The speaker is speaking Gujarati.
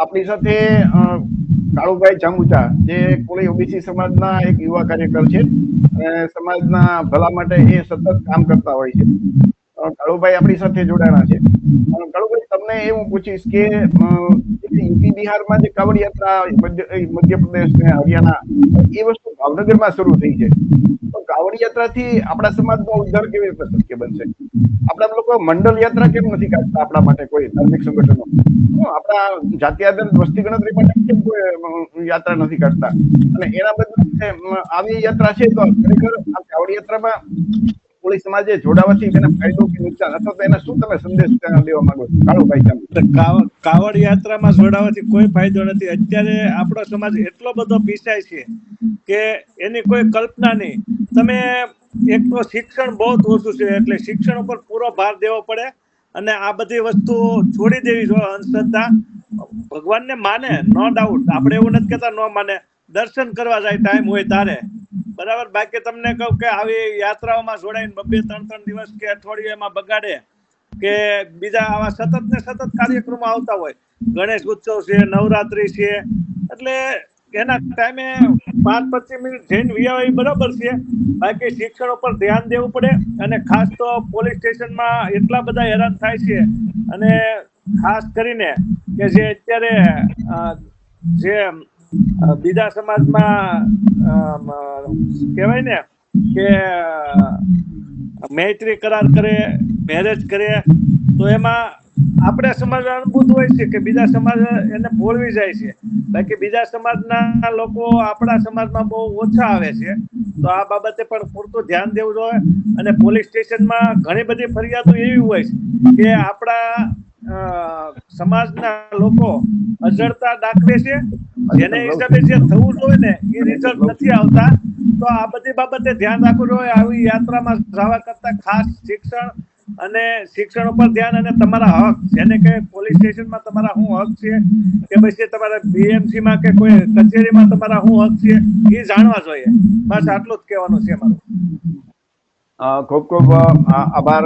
આપણી સાથે કાળુભાઈ જાંબુચા, જે કોળી ઓબીસી સમાજના એક યુવા કાર્યકર છે અને સમાજના ભલા માટે એ સતત કામ કરતા હોય છે. કાળુભાઈ આપણી સાથે જોડાણા છે. કાળુભાઈ તમને એ પૂછીશ કે યુપી બિહારમાં જે કાવડ યાત્રા મધ્ય મધ્યપ્રદેશ ને હરિયાણા, એ વસ્તુ ભાવનગરમાં શરૂ થઈ છે. તો કાવડ યાત્રાથી આપણા સમાજનો ઉદ્ધાર કેવી રીતે શક્ય બનશે? આપણા લોકો મંડળ યાત્રા કેમ નથી કાઢતા આપણા માટે કોઈ ધાર્મિક સંગઠનો? આપણા જાતિ આધારિત વસ્તી ગણતરી માટે કેમ કોઈ યાત્રા નથી કાઢતા? અને એના બદલે આવી યાત્રા છે તો ખરેખર આ કાવડ યાત્રામાં કોળી સમાજે જોડાવાથી તેને ફાયદો કે નુકસાન? અથવા તો એને શું તમે સંદેશ દેવા માંગો છો? કાળુભાઈ તો કાવડ યાત્રામાં જોડાવાથી કોઈ ફાયદો નથી. અત્યારે આપણો સમાજ એટલો બધો પીસાય છે કે એની કોઈ કલ્પના નહીં. તમે એક તો શિક્ષણ બહુ ઓછું છે, એટલે શિક્ષણ ઉપર પૂરો ભાર દેવો પડે અને આ બધી વસ્તુ છોડી દેવી જોઈએ અંધશ્રદ્ધા. ભગવાનને માને, નો ડાઉટ આપણે એવું નથી કહેતા, ન માને. દર્શન કરવા જાય ટાઈમ હોય તારે બરાબર? બાકી તમને કહું કે આવી યાત્રાઓમાં જોડાઈને બબે ત્રણ ત્રણ દિવસ કે અઠવાડિયામાં બગાડે કે બીજા આવા સતત ને સતત કાર્યક્રમો આવતા હોય. ગણેશ ઉત્સવ છે, નવરાત્રી છે, એટલે એના ટાઈમે પાંચ, પચીસ મિનિટ જઈને વિયા એ બરાબર છે. બાકી શિક્ષણ ઉપર ધ્યાન દેવું પડે અને ખાસ તો પોલીસ સ્ટેશનમાં એટલા બધા હેરાન થાય છે અને ખાસ કરીને કે જે અત્યારે જે બીજા સમાજમાં કહેવાય ને કે મૈત્રી કરાર કરે, મેરેજ કરે, તો એમાં આપણે સમાજ અનુભૂત હોય છે કે બીજા સમાજ એને ભોળવી જાય છે. બાકી બીજા સમાજના લોકો આપણા સમાજમાં બહુ ઓછા આવે છે. તો આ બાબતે પણ પૂરતું ધ્યાન દેવું જોઈએ. અને પોલીસ સ્ટેશનમાં ઘણી બધી ફરિયાદો એવી હોય છે કે આપણા સમાજના લોકો અજડતા દાખવે છે જેને હિસાબે જે થવું જોઈએ ને એ રિઝલ્ટ નથી આવતા. તો આ બધી બાબતે ધ્યાન રાખવું જોઈએ. આવી યાત્રામાં જવા કરતા ખાસ શિક્ષણ અને શિક્ષણ ઉપર ધ્યાન અને તમારા હક જેને કે પોલીસ સ્ટેશનમાં તમારા શું હક છે કે પછી તમારા બીએમસી માં કે કોઈ કચેરીમાં તમારા શું હક છે એ જાણવા જોઈએ. બસ આટલું જ કહેવાનું છે મારું. ખૂબ ખૂબ આભાર.